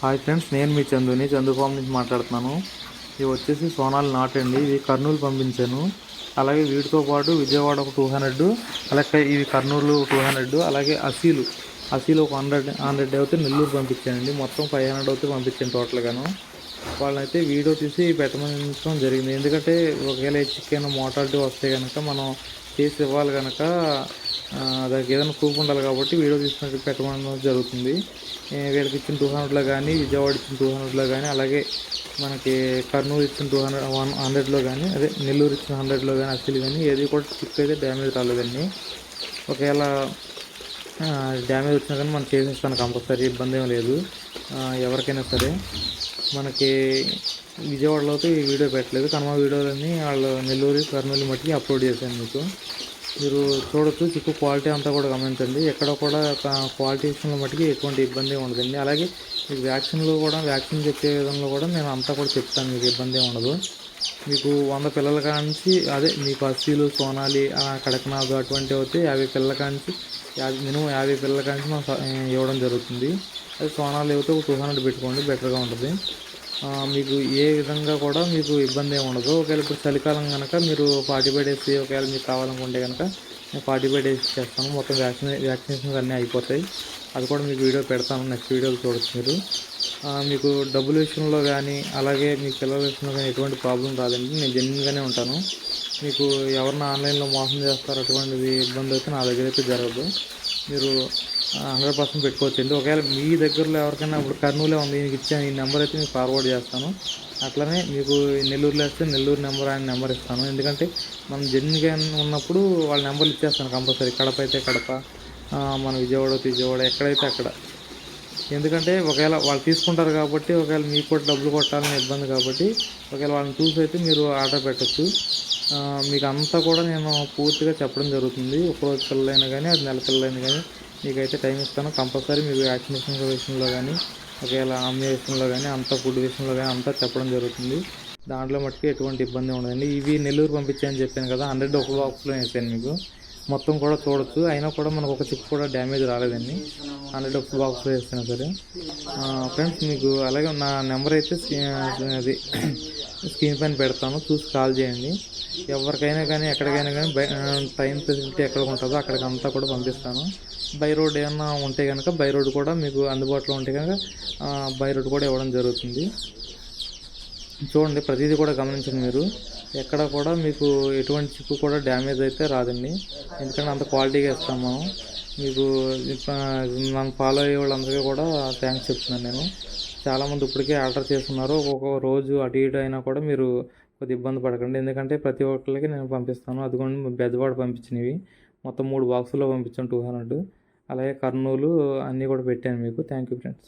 Hi friends నేను మీ చందుని Chandu form నుంచి మాట్లాడుతున్నాను. ఇవి వచ్చేసి సోనాలు నాటండి ఇవి కర్నూలు పంపించాను. అలాగే వీటితో పాటు విజయవాడ ఒక టూ హండ్రెడ్ అలాగే ఇవి కర్నూలు టూ హండ్రెడ్ అలాగే అసీలు. అసీలు ఒక హండ్రెడ్ హండ్రెడ్ అయితే నెల్లూరు పంపించానండి. మొత్తం ఫైవ్ హండ్రెడ్ అయితే పంపించాను టోటల్గాను. వాళ్ళైతే వీడియో తీసి పెట్టమని జరిగింది. ఎందుకంటే ఒకవేళ చికెన్ మోటాలిటీ వస్తే కనుక మనం చేసి ఇవ్వాలి కనుక దానికి ఏదైనా ప్రూఫ్ ఉండాలి కాబట్టి వీడియో తీసుకున్నట్టు పెట్టమని జరుగుతుంది. వీళ్ళకి ఇచ్చిన టూ హండ్రెడ్లో కానీ విజయవాడ ఇచ్చిన టూ హండ్రెడ్లో కానీ అలాగే మనకి కర్నూలు ఇచ్చిన టూ హండ్రెడ్ వన్ హండ్రెడ్లో కానీ అదే నెల్లూరు ఇచ్చిన హండ్రెడ్లో కానీ అసలు కానీ ఏది కూడా చిక్ అయితే డ్యామేజ్ రాలేదండి ఒకవేళ డ్యామేజ్ వచ్చినా కానీ మనం చేసేస్తాను కంపల్సరీ ఇబ్బంది ఏం లేదు. ఎవరికైనా సరే. మనకి విజయవాడలో అయితే ఈ వీడియో పెట్టలేదు. కనుమ వీడియోలన్నీ వాళ్ళు నెల్లూరు కర్నూలు మట్టికి అప్లోడ్ చేశాను మీకు. మీరు చూడొచ్చు చిక్కు క్వాలిటీ అంతా కూడా గమనించండి ఎక్కడ కూడా క్వాలిటీ విషయంలో మట్టుకి ఎటువంటి ఇబ్బంది ఉండదండి. అలాగే మీకు వ్యాక్సిన్లో కూడా వ్యాక్సిన్ చెప్పే విధంలో కూడా నేను అంతా కూడా చెప్తాను మీకు ఇబ్బంది ఉండదు. మీకు వంద పిల్లల కాంచి అదే మీకు అస్సీలు సోనాలి కడకనాథ్ అటువంటివి అయితే యాభై పిల్లల కాంచి యాభై మినిమం యాభై పిల్లల కాంచి మనం ఇవ్వడం జరుగుతుంది. అది సోనాలు అయితే ఒక టూ హండ్రెడ్ పెట్టుకోండి బెటర్గా ఉంటుంది. మీకు ఏ విధంగా కూడా మీకు ఇబ్బంది ఏమి ఉండదు. ఒకవేళ ఇప్పుడు చలికాలం కనుక మీరు ఫార్టీ ఫైవ్ డేస్ ఒకవేళ మీకు కావాలనుకుంటే కనుక నేను ఫార్టీ ఫైవ్ డేస్ చేస్తాను. మొత్తం వ్యాక్సినే వ్యాక్సినేషన్స్ అన్నీ అయిపోతాయి. అది కూడా మీకు వీడియో పెడతాను. నెక్స్ట్ వీడియోలు చూడొచ్చు మీరు. మీకు డబ్బుల విషయంలో కానీ అలాగే మీ పిల్లల విషయంలో కానీ ఎటువంటి ప్రాబ్లం రాదండి. నేను జెన్యున్గానే ఉంటాను. మీకు ఎవరిని ఆన్లైన్లో మోసం చేస్తారో అటువంటిది ఇబ్బంది అయితే నా దగ్గర అయితే జరగదు. మీరు హండ్రెడ్ పర్సెంట్ పెట్టుకోవచ్చండి ఒకవేళ మీ దగ్గరలో ఎవరికైనా ఇప్పుడు కర్నూలే ఉంది మీకు ఇచ్చాను ఈ నెంబర్ అయితే మీకు ఫార్వర్డ్ చేస్తాను. అట్లనే మీకు నెల్లూరులో వేస్తే నెల్లూరు నెంబర్ ఆయన నెంబర్ ఇస్తాను. ఎందుకంటే మనం జెన్యున్గా ఉన్నప్పుడు వాళ్ళ నెంబర్లు ఇచ్చేస్తాను కంపల్సరీ. కడప అయితే కడప మన విజయవాడ విజయవాడ ఎక్కడైతే అక్కడ. ఎందుకంటే ఒకవేళ వాళ్ళు తీసుకుంటారు కాబట్టి ఒకవేళ మీకు కూడా డబ్బులు కొట్టాలని ఇబ్బంది కాబట్టి ఒకవేళ వాళ్ళని చూసి అయితే మీరు ఆర్డర్ పెట్టచ్చు. మీకు అంతా కూడా నేను పూర్తిగా చెప్పడం జరుగుతుంది. ఒక రోజు పిల్లలైనా కానీ అది నెల పిల్లలైనా కానీ మీకైతే టైం ఇస్తాను. కంపల్సరీ మీకు వ్యాక్సినేషన్ విషయంలో కానీ ఒకవేళ అమ్మే విషయంలో కానీ అంతా ఫుడ్ విషయంలో కానీ అంతా చెప్పడం జరుగుతుంది. దాంట్లో మట్టుకు ఎటువంటి ఇబ్బంది ఉండదండి. ఇవి నెల్లూరు పంపించాయని చెప్పాను కదా హండ్రెడ్ ఒక బాక్స్లో వేసాను మీకు. మొత్తం కూడా చూడొచ్చు. అయినా కూడా మనకు ఒక చిప్ కూడా డ్యామేజ్ రాలేదండి. హండ్రెడ్ ఒక బాక్స్లో వేసినా సరే. ఫ్రెండ్స్ మీకు అలాగే నా నెంబర్ అయితే అది స్క్రీన్ పైన పెడతాను. చూసి కాల్ చేయండి. ఎవరికైనా కానీ ఎక్కడికైనా కానీ బై ట్రైన్ ఫెసిలిటీ ఎక్కడ ఉంటుందో అక్కడికి అంతా కూడా పంపిస్తాను. బై రోడ్ ఏమన్నా ఉంటే కనుక బై రోడ్ కూడా మీకు అందుబాటులో ఉంటే కనుక బై రోడ్ కూడా ఇవ్వడం జరుగుతుంది. చూడండి ప్రతిదీ కూడా గమనించండి మీరు. ఎక్కడ కూడా మీకు ఎటువంటి చిప్పు కూడా డ్యామేజ్ అయితే రాదండి. ఎందుకంటే అంత క్వాలిటీగా ఇస్తాం మనం. మీకు మనం నన్ను ఫాలో అయ్యే వాళ్ళందరికీ కూడా థ్యాంక్స్ చెప్తున్నాను నేను. చాలామంది ఇప్పటికే ఆర్డర్ చేస్తున్నారు. ఒక్కొక్క రోజు అటు ఇటు అయినా కూడా మీరు కొద్ది ఇబ్బంది పడకండి. ఎందుకంటే ప్రతి ఒక్కరికి నేను పంపిస్తాను. అదిగోండి బెజవాడ పంపించినవి. మొత్తం మూడు బాక్సుల్లో పంపించాను టూ హండ్రెడ్. అలాగే కర్నూలు అన్నీ కూడా పెట్టాను మీకు. Thank you friends.